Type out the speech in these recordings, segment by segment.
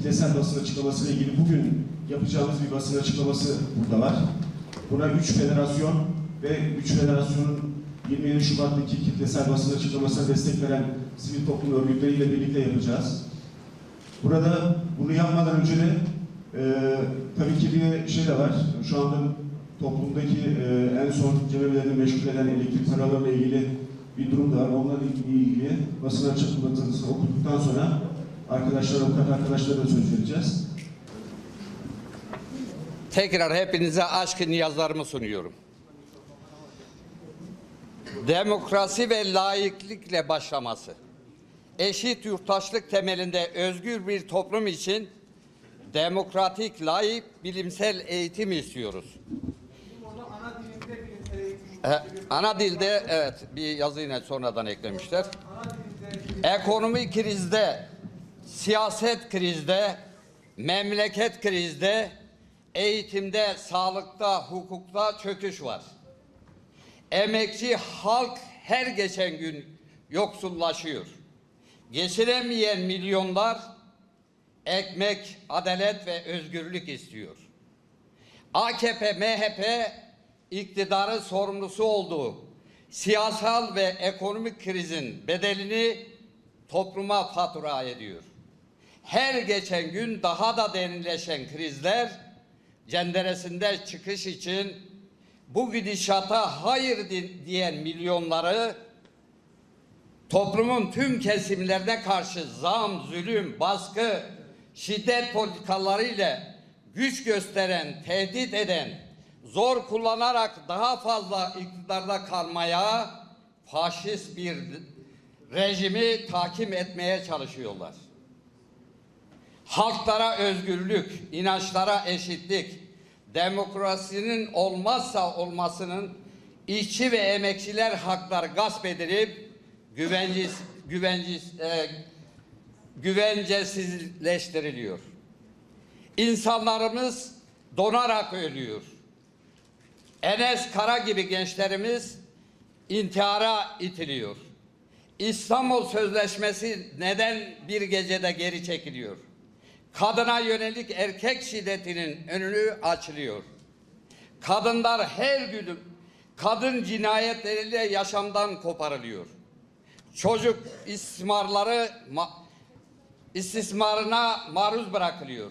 kitlesel basın açıklaması ile ilgili bugün yapacağımız bir basın açıklaması burada var. Buna 3 federasyon ve 3 federasyonun 27 Şubat'taki kitlesel basın açıklamasına destek veren sivil toplum örgütleriyle birlikte yapacağız. Burada bunu yapmadan önce de e, tabii ki bir şey de var. Şu anda toplumdaki e, en son cemevlerini meşgul eden elektrik paralarıyla ilgili bir durum da var. Onunla ilgili basın açıklamasını okuduktan sonra arkadaşlar, avukat arkadaşlara da söz vereceğiz. Tekrar hepinize aşkı niyazlarımı sunuyorum. Demokrasi ve layıklıkla başlaması. Eşit yurttaşlık temelinde özgür bir toplum için demokratik, layık, bilimsel eğitim istiyoruz. Ee, ana dilde evet bir yazı yine sonradan eklemişler. Ekonomi krizde, siyaset krizde, memleket krizde, eğitimde, sağlıkta, hukukta çöküş var. Emekçi halk her geçen gün yoksullaşıyor. Geçiremeyen milyonlar ekmek, adalet ve özgürlük istiyor. AKP, MHP iktidarı sorumlusu olduğu siyasal ve ekonomik krizin bedelini topluma fatura ediyor. Her geçen gün daha da derinleşen krizler cenderesinde çıkış için bu gidişata hayır di- diyen milyonları toplumun tüm kesimlerine karşı zam, zulüm, baskı, şiddet politikalarıyla güç gösteren, tehdit eden, zor kullanarak daha fazla iktidarda kalmaya faşist bir rejimi takim etmeye çalışıyorlar. Halklara özgürlük, inançlara eşitlik, demokrasinin olmazsa olmasının işçi ve emekçiler haklar gasp edilip güvencis, güvencis, e, güvencesizleştiriliyor. İnsanlarımız donarak ölüyor. Enes Kara gibi gençlerimiz intihara itiliyor. İstanbul Sözleşmesi neden bir gecede geri çekiliyor? Kadına yönelik erkek şiddetinin önünü açılıyor. Kadınlar her gün kadın cinayetleriyle yaşamdan koparılıyor. Çocuk istismarları ma- istismarına maruz bırakılıyor.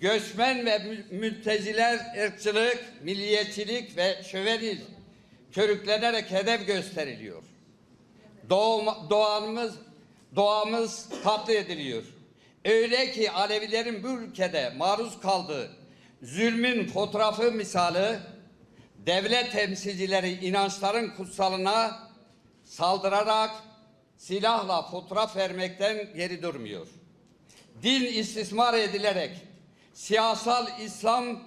Göçmen ve mü- mülteciler ırkçılık, milliyetçilik ve şövenizm körüklenerek hedef gösteriliyor. Doğum, doğamız, doğamız katlediliyor. Öyle ki Alevilerin bu ülkede maruz kaldığı zulmün fotoğrafı misali devlet temsilcileri inançların kutsalına saldırarak silahla fotoğraf vermekten geri durmuyor. Din istismar edilerek siyasal İslam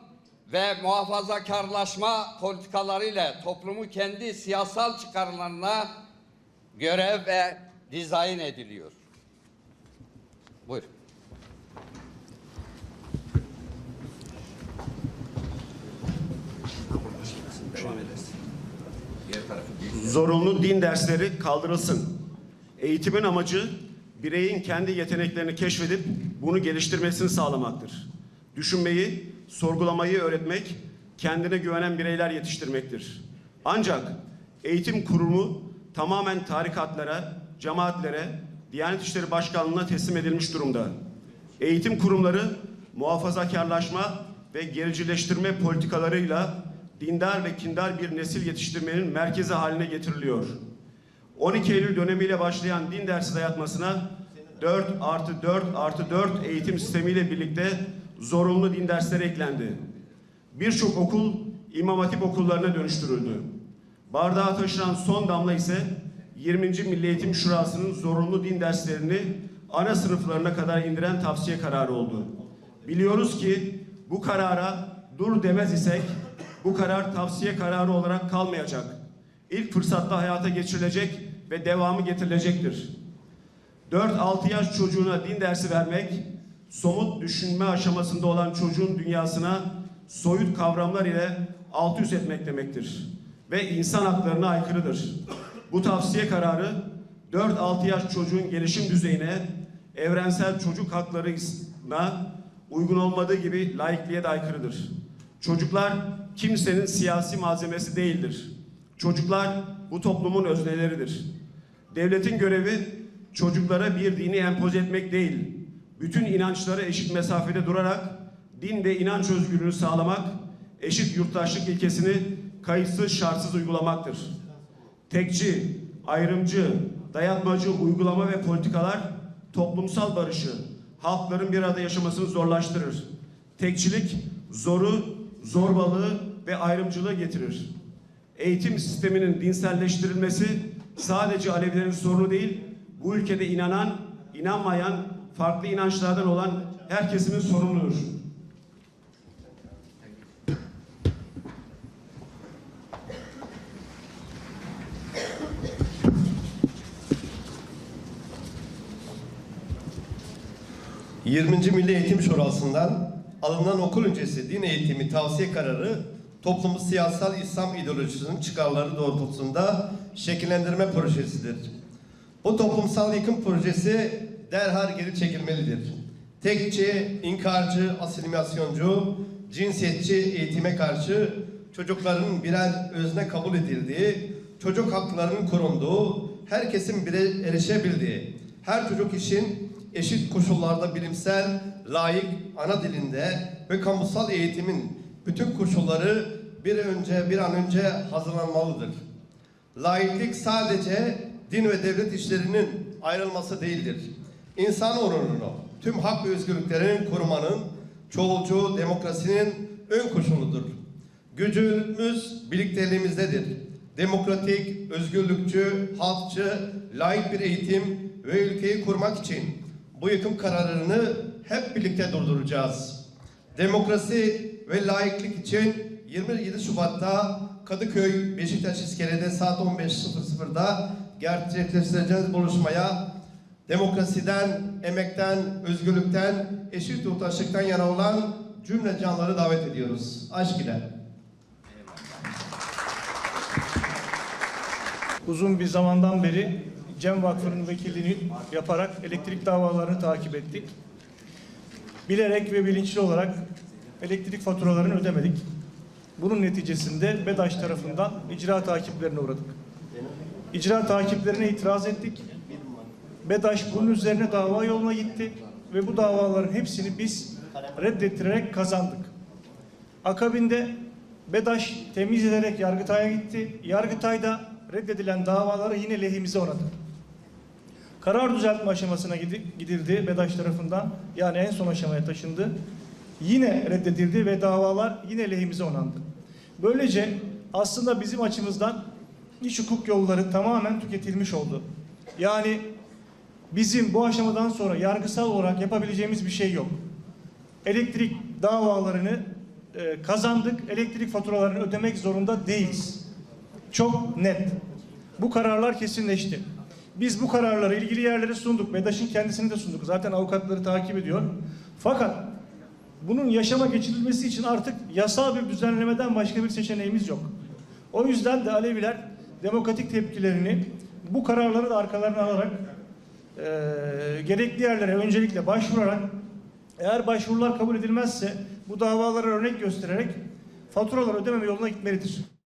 ve muhafazakarlaşma politikalarıyla toplumu kendi siyasal çıkarlarına görev ve dizayn ediliyor. Buyur. Zorunlu din dersleri kaldırılsın. Eğitimin amacı bireyin kendi yeteneklerini keşfedip bunu geliştirmesini sağlamaktır. Düşünmeyi, sorgulamayı öğretmek, kendine güvenen bireyler yetiştirmektir. Ancak eğitim kurumu tamamen tarikatlara, cemaatlere, Diyanet İşleri Başkanlığı'na teslim edilmiş durumda. Eğitim kurumları muhafazakarlaşma ve gericileştirme politikalarıyla dindar ve kindar bir nesil yetiştirmenin merkezi haline getiriliyor. 12 Eylül dönemiyle başlayan din dersi dayatmasına 4 artı 4 artı 4 eğitim sistemiyle birlikte zorunlu din dersleri eklendi. Birçok okul İmam Hatip okullarına dönüştürüldü. Bardağa taşıran son damla ise 20. Milli Eğitim Şurası'nın zorunlu din derslerini ana sınıflarına kadar indiren tavsiye kararı oldu. Biliyoruz ki bu karara dur demez isek bu karar tavsiye kararı olarak kalmayacak. İlk fırsatta hayata geçirilecek ve devamı getirilecektir. 4-6 yaş çocuğuna din dersi vermek, somut düşünme aşamasında olan çocuğun dünyasına soyut kavramlar ile alt üst etmek demektir. Ve insan haklarına aykırıdır. Bu tavsiye kararı 4-6 yaş çocuğun gelişim düzeyine, evrensel çocuk haklarına uygun olmadığı gibi laikliğe de aykırıdır. Çocuklar kimsenin siyasi malzemesi değildir. Çocuklar bu toplumun özneleridir. Devletin görevi çocuklara bir dini empoze etmek değil, bütün inançlara eşit mesafede durarak din ve inanç özgürlüğünü sağlamak, eşit yurttaşlık ilkesini kayıtsız şartsız uygulamaktır. Tekçi, ayrımcı, dayatmacı uygulama ve politikalar toplumsal barışı, halkların bir arada yaşamasını zorlaştırır. Tekçilik zoru, zorbalığı ve ayrımcılığı getirir. Eğitim sisteminin dinselleştirilmesi sadece Alevilerin sorunu değil, bu ülkede inanan, inanmayan, farklı inançlardan olan herkesin sorunudur. Hı. 20. Milli Eğitim Şurası'ndan alınan okul öncesi din eğitimi tavsiye kararı toplumu siyasal İslam ideolojisinin çıkarları doğrultusunda şekillendirme projesidir. Bu toplumsal yıkım projesi derhal geri çekilmelidir. Tekçi, inkarcı, asimilasyoncu, cinsiyetçi eğitime karşı çocukların birer özne kabul edildiği, çocuk haklarının korunduğu, herkesin bire erişebildiği, her çocuk için eşit koşullarda bilimsel, layık, ana dilinde ve kamusal eğitimin bütün koşulları bir önce bir an önce hazırlanmalıdır. Laiklik sadece din ve devlet işlerinin ayrılması değildir. İnsan onurunu, tüm hak ve özgürlüklerin korumanın çoğulcu demokrasinin ön koşuludur. Gücümüz birlikteliğimizdedir. Demokratik, özgürlükçü, halkçı, layık bir eğitim ve ülkeyi kurmak için bu yıkım kararını hep birlikte durduracağız. Demokrasi ve layıklık için 27 Şubat'ta Kadıköy Beşiktaş İskele'de saat 15.00'da gerçekleştireceğiz buluşmaya demokrasiden, emekten, özgürlükten, eşit yurttaşlıktan yana olan cümle canları davet ediyoruz. Aşk ile. Uzun bir zamandan beri Cem Vakfı'nın vekilliğini yaparak elektrik davalarını takip ettik. Bilerek ve bilinçli olarak elektrik faturalarını ödemedik. Bunun neticesinde BEDAŞ tarafından icra takiplerine uğradık. İcra takiplerine itiraz ettik. BEDAŞ bunun üzerine dava yoluna gitti ve bu davaların hepsini biz reddettirerek kazandık. Akabinde BEDAŞ temiz ederek Yargıtay'a gitti. Yargıtay'da reddedilen davaları yine lehimize onadı. Karar düzeltme aşamasına gidi- gidildi BEDAŞ tarafından. Yani en son aşamaya taşındı. Yine reddedildi ve davalar yine lehimize onandı. Böylece aslında bizim açımızdan iç hukuk yolları tamamen tüketilmiş oldu. Yani bizim bu aşamadan sonra yargısal olarak yapabileceğimiz bir şey yok. Elektrik davalarını e, kazandık. Elektrik faturalarını ödemek zorunda değiliz. Çok net. Bu kararlar kesinleşti. Biz bu kararları ilgili yerlere sunduk. BEDAŞ'ın kendisini de sunduk. Zaten avukatları takip ediyor. Fakat bunun yaşama geçirilmesi için artık yasal bir düzenlemeden başka bir seçeneğimiz yok. O yüzden de Aleviler demokratik tepkilerini bu kararları da arkalarına alarak eee, gerekli yerlere öncelikle başvurarak eğer başvurular kabul edilmezse bu davalara örnek göstererek faturalar ödememe yoluna gitmelidir.